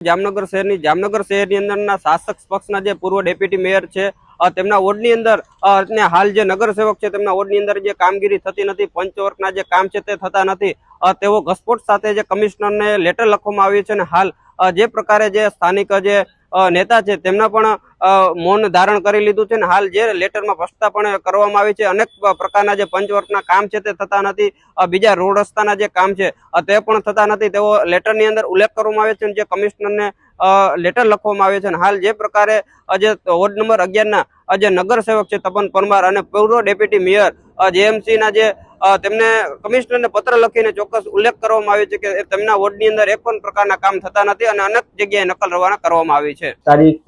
જામનગર શહેરની જામનગર શહેરની અંદરના શાસક પક્ષના જે પૂર્વ ડેપ્યુટી મેયર છે તેમના વોર્ડની અંદર અને હાલ જે નગરસેવક છે, તેમના વોર્ડની અંદર જે કામગીરી થતી નથી પંચવર્કના જે કામ છે તે થતા નથી તેઓ ઘસપોટ સાથે જે કમિશનરને લેટર લખવામાં આવ્યું છે અને હાલ જે પ્રકારે જે સ્થાનિક જે નેતા છે, તેમના પણ મૌન ધારણ કરી લીધું છે અને હાલ જે લેટરમાં પસ્તા પણ કરવામાં આવી છે, અનેક પ્રકારના જે પંચવર્કના કામ છે તે થતા નથી બીજા રોડ રસ્તાના જે કામ છે તે પણ થતા નથી. તેવો લેટરની અંદર ઉલ્લેખ કરવામાં આવે છે અને જે કમિશનરને લેટર લખવામાં આવે છે અને હાલ જે પ્રકારે જે વોર્ડ નંબર અગિયારના જે નગરસેવક છે તપન પરમાર અને પૂર્વ ડેપ્યુટી મેયર જેએમસી ના જે તેમને કમિશનરને પત્ર લખીને ચોક્કસ ઉલ્લેખ કરવામાં આવ્યો છે કે તેમના વોર્ડની અંદર એક પણ પ્રકારના કામ થતા નથી અને અનેક જગ્યાએ નકલ રવાના કરવામાં આવી છે. તારીખ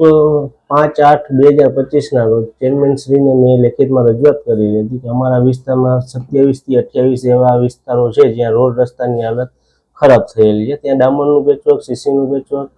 પાંચ આઠ બે હજાર પચીસના રોજ ચેરમેનશ્રીને મેં લેખિતમાં રજૂઆત કરી હતી કે અમારા વિસ્તારમાં સત્યાવીસથી અઠ્યાવીસ એવા વિસ્તારો છે જ્યાં રોડ રસ્તાની હાલત ખરાબ થયેલી છે. ત્યાં ડામરનું પેચવર્ક સીસીનું પેચવર્ક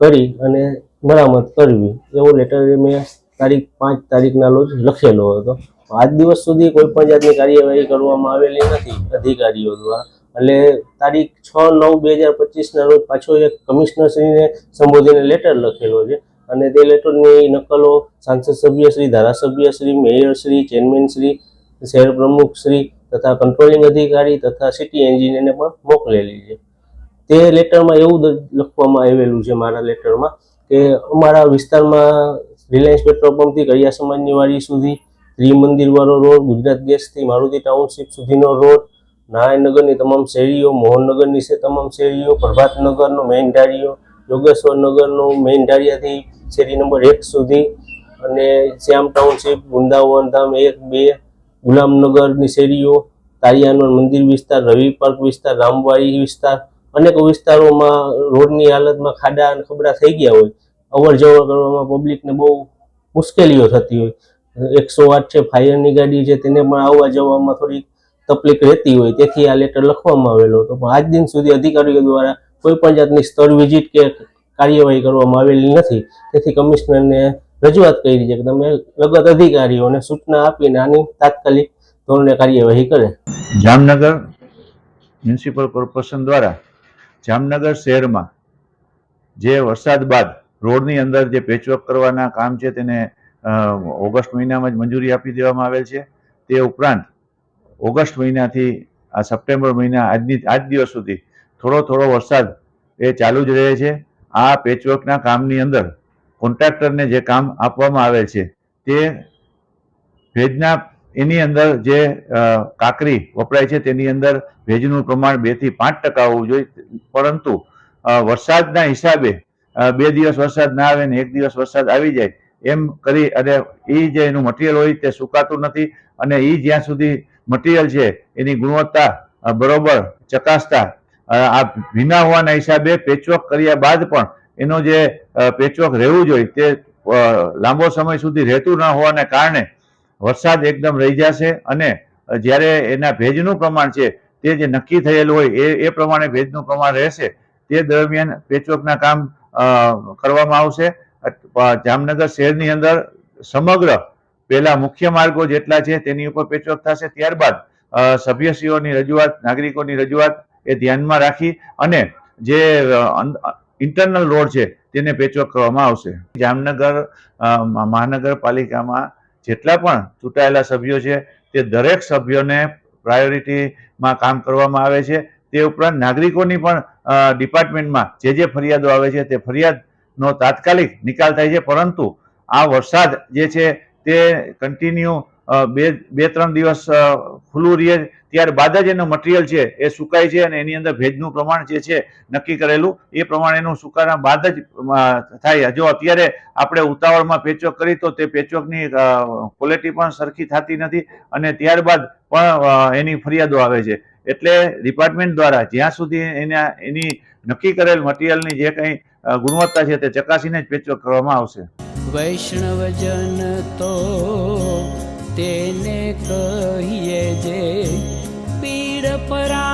કરી અને મરામત કરવી. એવો લેટર મેં તારીખ પાંચ તારીખના રોજ લખેલો હતો. આજ દિવસ સુધી કોઈ પણ જાતની કાર્યવાહી કરવામાં આવેલી નથી અધિકારીઓ દ્વારા. એટલે તારીખ છ નવ બે હજાર પચીસના રોજ પાછો એક કમિશનરશ્રીને સંબોધીને લેટર લખેલો છે. અને તે લેટરની નકલો સાંસદ સભ્ય શ્રી, ધારાસભ્ય શ્રી મેયર શ્રી ચેરમેન શ્રી, શહેર પ્રમુખ શ્રી તથા કંટ્રોલિંગ અધિકારી તથા સિટી એન્જિનિયરને પણ મોકલેલી છે. તે લેટરમાં એવું લખવામાં આવેલું છે મારા લેટરમાં કે અમારા વિસ્તારમાં રિલાયન્સ પેટ્રોલ પંપથી કડિયા સમાજની વાડી સુધી ત્રિમંદિર વાળો રોડ, ગુજરાત ગેસથી મારુતિ ટાઉનશીપ સુધીનો રોડ, નારાયણનગરની તમામ શેરીઓ, મોહનનગરની છે તમામ શેરીઓ, પ્રભાતનગરનો મેઇન ઢાળીઓ યોગેશ્વર નગરનો મેઇન ઢાળિયાથી શેરી નંબર એક સુધી અને શ્યામ ટાઉનશીપ, વૃંદાવન ધામ એક, બે, ગુલામનગરની શેરીઓ તારિયાનો મંદિર વિસ્તાર, રવિ પાર્ક વિસ્તાર રામવાડી વિસ્તાર, અનેક વિસ્તારોમાં રોડની હાલતમાં ખાડા અને ખબડા થઈ ગયા હોય. અવર જવર કરવામાં પબ્લિકને બહુ મુશ્કેલીઓ થતી હોય. એકસો આઠ છે ફાયરની ગાડી છે, તેને પણ આવવા જવામાં થોડીક તકલીફ રહેતી હોય. તેથી આ લેટર લખવામાં આવેલો હતો. પણ આજ દિન સુધી અધિકારીઓ દ્વારા કોઈ પણ જાતની સ્થળ વિઝિટ કે કાર્યવાહી કરવામાં આવેલી નથી. તેથી કમિશનરને રજૂઆત કરી છે કે તમે લગત અધિકારીઓને સૂચના આપીને આની તાત્કાલિક ધોરણે કાર્યવાહી કરે. જામનગર મ્યુનિસિપલ કોર્પોરેશન દ્વારા જામનગર શહેરમાં જે વરસાદ બાદ રોડની અંદર જે પેચવર્ક કરવાના કામ છે, તેને ઓગસ્ટ મહિનામાં જ મંજૂરી આપી દેવામાં આવેલ છે. તે ઉપરાંત ઓગસ્ટ મહિનાથી આ સપ્ટેમ્બર મહિના આજની, આજ દિવસ સુધી થોડો થોડો વરસાદ એ ચાલુ જ રહે છે. આ પેચવર્કના કામની અંદર કોન્ટ્રાક્ટરને જે કામ આપવામાં આવે છે તે ભેજના, એની અંદર જે કાકરી વપરાય છે તેની અંદર ભેજનું પ્રમાણ બેથી પાંચ ટકા હોવું જોઈએ. પરંતુ વરસાદના હિસાબે બે દિવસ વરસાદ ના આવે ને એક દિવસ વરસાદ આવી જાય એમ કરી અને એ જે એનું મટીરિયલ હોય તે સુકાતું નથી અને એ જ્યાં સુધી મટીરિયલ છે, એની ગુણવત્તા બરોબર ચકાસતા આ ભીના હોવાના હિસાબે પેચવર્ક કર્યા બાદ પણ એનો જે પેચવર્ક રહેવું જોઈએ તે લાંબો સમય સુધી રહેતું ન હોવાને કારણે વરસાદ એકદમ રહી જશે અને જ્યારે એના ભેજનું પ્રમાણ છે તે જે નક્કી થયેલું હોય એ એ પ્રમાણે ભેજનું પ્રમાણ રહેશે તે દરમિયાન પેચવર્કના કામ કરવામાં આવશે. જામનગર શહેરની અંદર સમગ્ર પેલા મુખ્ય માર્ગો જેટલા છે તેની ઉપર પેચવર્ક થશે. ત્યારબાદ સભ્યશ્રીઓની રજૂઆત, નાગરિકોની રજૂઆત એ ધ્યાનમાં રાખી અને જે ઇન્ટરનલ રોડ છે તેને પેચવર્ક કરવામાં આવશે. જામનગર મહાનગરપાલિકામાં જેટલા પણ ચૂંટાયેલા સભ્યો છે તે દરેક સભ્યોને પ્રાયોરિટીમાં કામ કરવામાં આવે છે. તે ઉપરાંત નાગરિકોની પણ ડિપાર્ટમેન્ટમાં જે જે ફરિયાદો આવે છે તે ફરિયાદનો તાત્કાલિક નિકાલ થાય છે, પરંતુ આ વરસાદ જે છે તે કન્ટિન્યુ બે બે ત્રણ દિવસ ખુલ્લું રહે ત્યારબાદ જ એનું મટીરિયલ છે એ સુકાય છે અને એની અંદર ભેજનું પ્રમાણ જે છે નક્કી કરેલું, એ પ્રમાણેનું સુકાના બાદ જ થાય. જો અત્યારે આપણે ઉતાવળમાં પેચવર્ક કરી તો તે પેચવર્કની ક્વોલિટી પણ સરખી થતી નથી અને ત્યારબાદ પણ એની ફરિયાદો આવે છે. એટલે ડિપાર્ટમેન્ટ દ્વારા જ્યાં સુધી એના, એની નક્કી કરેલ મટીરિયલની જે કંઈ ગુણવત્તા છે તે ચકાસીને જ પેચવર્ક કરવામાં આવશે. વૈષ્ણવજન તો તેને કહીએ જે પીડ પરાઈ